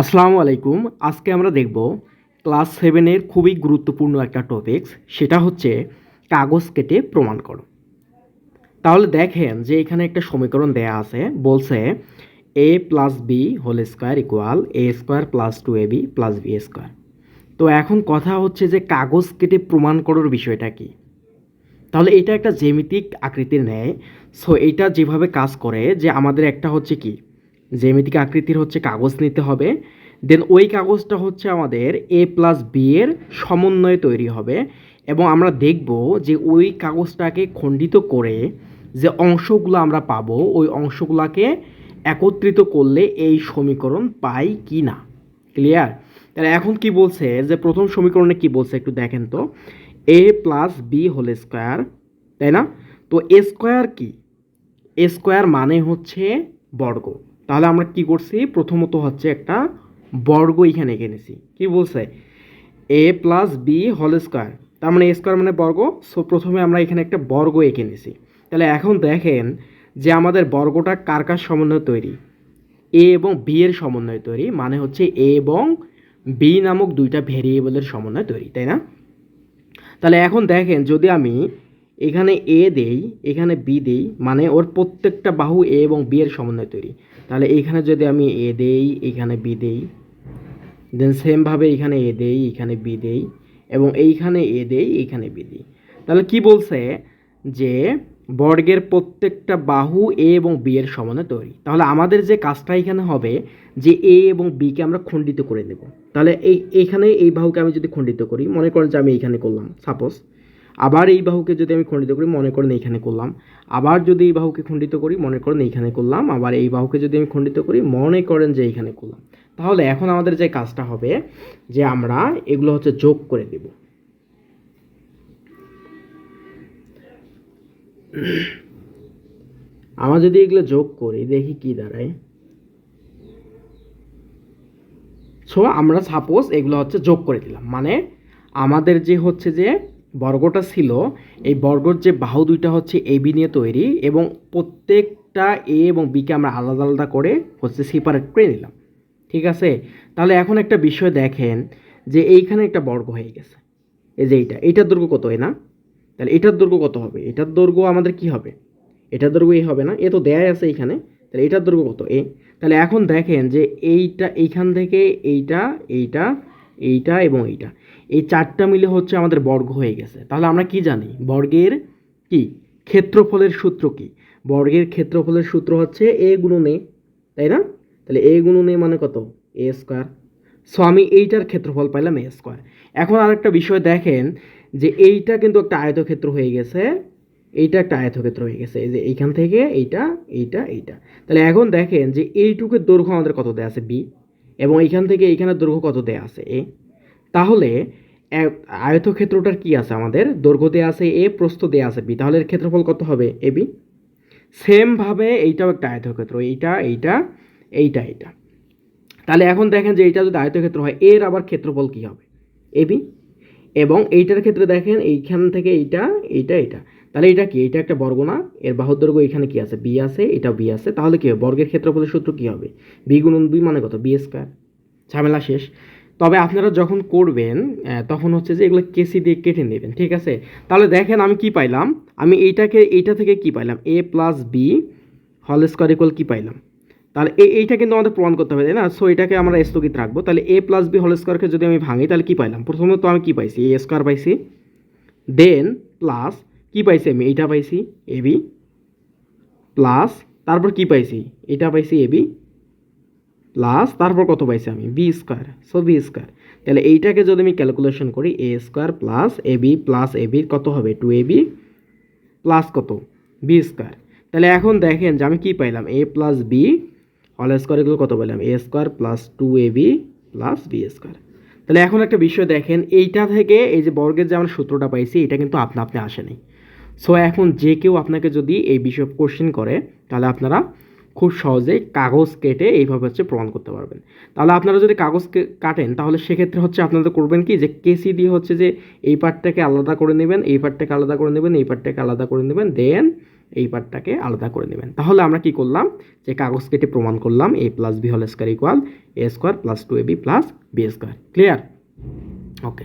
আসসালামু আলাইকুম। আজকে আমরা দেখব ক্লাস সেভেনের খুবই গুরুত্বপূর্ণ একটা টপিকস সেটা হচ্ছে কাগজ কেটে প্রমাণ করো। তাহলে দেখেন যে এখানে একটা সমীকরণ দেয়া আছে, বলছে a plus b whole square equal a square plus two a b plus b square তো এখন কথা হচ্ছে যে কাগজ কেটে প্রমাণ করার বিষয়টা কি? তাহলে এটা একটা জ্যামিতিক আকৃতির নেয় সো এটা যেভাবে কাজ করে যে আমাদের একটা হচ্ছে কি? জ্যামিতিক আকৃতির হচ্ছে কাগজ নিতে হবে। দেন ওই কাগজটা হচ্ছে আমাদের এ প্লাস বি এর সমন্বয়ে তৈরি হবে এবং আমরা দেখব যে ওই কাগজটাকে খণ্ডিত করে যে অংশগুলো আমরা পাবো, ওই অংশগুলোকে একত্রিত করলে এই সমীকরণ পাই কি না ক্লিয়ার তাহলে এখন কি বলছে? যে প্রথম সমীকরণে কি বলছে একটু দেখেন তো। A plus b whole square তাই না? তো এ স্কোয়ার কি? এ স্কোয়ার মানে হচ্ছে বর্গ। তাহলে আমরা কি করছি? প্রথমত হচ্ছে একটা বর্গ এখানে এঁকে নিছি। কি বলছে? A plus b whole square তার মানে এ স্কোয়ার মানে বর্গ। সো প্রথমে আমরা এখানে একটা বর্গ এঁকে নিছি। তাহলে এখন দেখেন যে আমাদের বর্গটা কার কার সমন্বয়ে তৈরি? এ এবং বি এর সমন্বয়ে তৈরি মানে হচ্ছে এ এবং বি নামক দুইটা ভেরিয়েবলের সমন্বয়ে তৈরি, তাই না? তাহলে এখন দেখেন যদি আমি এখানে এ দেই, এখানে বি দেই মানে ওর প্রত্যেকটা বাহু এ এবং বি এর সমন্বয়ে তৈরি। তাহলে এইখানে যদি আমি এ দেই, এখানে বি দেই দেন সেমভাবে এখানে এ দেই, এখানে বি দেই, এবং এইখানে এ দেই এইখানে বি দিই। তাহলে কি বলছে যে, বর্গের প্রত্যেকটা বাহু এ এবং বি এর সমানে তৈরি। তাহলে আমাদের যে কাজটা এখানে হবে, যে এ এবং বিকে আমরা খণ্ডিত করে নেব। তাহলে এই এইখানে এই বাহুকে আমি যদি খণ্ডিত করি, মনে করেন যে আমি এইখানে করলাম সাপোজ আবার এই বাহুকে যদি আমি খণ্ডিত করি, মনে করেন এইখানে করলাম। আবার যদি এই বাহুকে খণ্ডিত করি, মনে করেন এইখানে করলাম। আবার এই বাহুকে যদি আমি খণ্ডিত করি, মনে করেন যে এইখানে করলাম। তাহলে এখন আমাদের যে কাজটা হবে, যে আমরা এগুলো হচ্ছে যোগ করে দেব। আমরা যদি এগুলো যোগ করি, দেখি কি দাঁড়ায়। সো আমরা সাপোজ এগুলো হচ্ছে যোগ করে দিলাম। মানে আমাদের যে হচ্ছে যে বর্গটা ছিল, এই বর্গর যে বাহু দুইটা হচ্ছে এ বি নিয়ে তৈরি এবং প্রত্যেকটা এ এবং বিকে আমরা আলাদা আলাদা করে হচ্ছে সেপারেট করে নিলাম। ঠিক আছে? তাহলে এখন একটা বিষয় দেখেন যে এইখানে একটা বর্গ হয়ে গেছে। এই যে এইটা, এইটার দৈর্ঘ্য কত হয় না? তাহলে এটার দৈর্ঘ্য কত হবে? এটার দৈর্ঘ্য আমাদের কি হবে? এটার দৈর্ঘ্য এই হবে না এ তো দেয়াই আছে এইখানে। তাহলে এটার দৈর্ঘ্য কত? এ তাহলে এখন দেখেন যে এইটা, এইখান থেকে এইটা এইটা এইটা এবং এইটা। এই চারটা মিলে হচ্ছে আমাদের বর্গ হয়ে গেছে। তাহলে আমরা কি জানি? বর্গের কি? ক্ষেত্রফলের সূত্র কি? বর্গের ক্ষেত্রফলের সূত্র হচ্ছে এ গুণন এ তাই না? তাহলে এ গুণন এ মানে কত? এ স্কোয়ার সো আমি এইটার ক্ষেত্রফল পাইলাম এ স্কোয়ার এখন আরেকটা বিষয় দেখেন যে এইটা কিন্তু একটা আয়তক্ষেত্র হয়ে গেছে। এইটা একটা আয়তক্ষেত্র হয়ে গেছে। এই যে এইখান থেকে এইটা এইটা এইটা। তাহলে এখন দেখেন যে এইটুকুর দৈর্ঘ্য আমাদের কত দেয়া আছে? বি এবং এইখান থেকে এইখানে দৈর্ঘ্য কত দেয়া আছে? এ। তাহলে আয়তক্ষেত্রটার কি আছে আমাদের? দৈর্ঘ্য দেয়া আছে এ, প্রস্থ দেয়া আছে বি। তাহলে এর ক্ষেত্রফল কত হবে? A, b. সেমভাবে এইটাও একটা আয়তক্ষেত্র। এইটা এইটা এইটা এইটা। তাহলে এখন দেখেন যে এইটা যদি আয়তক্ষেত্র হয়, এর আবার ক্ষেত্রফল কি হবে? এবি এবং এইটার ক্ষেত্রে দেখেন এইখান থেকে এইটা এইটা এইটা। তাহলে এটা কি? এটা একটা বর্গ না এর বাহুর দৈর্ঘ্য এখানে কি আছে? বি আছে এটা বি আছে। তাহলে কি হবে? বর্গের ক্ষেত্রফলের সূত্র কি হবে? বি গুণন বি মানে কত? বি স্কোয়ার ঝামেলা শেষ। তবে আপনারা যখন করবেন তখন হচ্ছে যে এগুলো কেসি দিয়ে কেটে নেবেন, ঠিক আছে? তাহলে দেখেন আমি কি পাইলাম? আমি এইটাকে, এইটা থেকে কি পাইলাম? A plus b whole square equal কি পাইলাম? তাহলে এই এইটা কিন্তু আমাদের প্রমাণ করতে হবে, তাই না? সো এটাকে আমরা স্থগিত রাখব। তাহলে এ প্লাস বি হোল স্কোয়ারকে যদি আমি ভাঙি, তাহলে কি পাইলাম? প্রথমত আমি কী পাইছি? এ স্কোয়ার পাইছি। দেন প্লাস কি পাইছি আমি? এইটা পাইছি এ বি প্লাস তারপর কি পাইছি? এটা পাইছি এ বি প্লাস তারপর কত পাইছি আমি? B square so b square তাহলে এইটাকে যদি আমি ক্যালকুলেশন করি a square plus a b plus a b কত হবে? টু এ বি প্লাস কত? বি স্কোয়ার তাহলে এখন দেখেন যে আমি কী পাইলাম? A plus b whole square এগুলো কত বললাম a square plus two a b plus b square তাহলে এখন একটা বিষয় দেখেন, এইটা থেকে এই যে বর্গের যে আমরা সূত্রটা পাইছি, এটা কিন্তু আপনা আপনি আসেনি সো এখন যে কেউ আপনাকে যদি এই বিষয়ে কোশ্চেন করে, তাহলে আপনারা খুব সহজেই কাগজ কেটে এইভাবে হচ্ছে প্রমাণ করতে পারবেন। তাহলে আপনারা যদি কাগজ কাটেন, তাহলে সেক্ষেত্রে হচ্ছে আপনাদের করবেন কি? যে কেসি দিয়ে হচ্ছে যে এই পার্টটাকে আলাদা করে নেবেন, এই পার্টটাকে আলাদা করে নেবেন, এই পার্টটাকে আলাদা করে নেবেন দেন এই পার্টটাকে আলাদা করে নেবেন। তাহলে আমরা কি করলাম? যে কাগজ কেটে প্রমাণ করলাম a plus b whole square equal a square plus two a b plus b square clear okay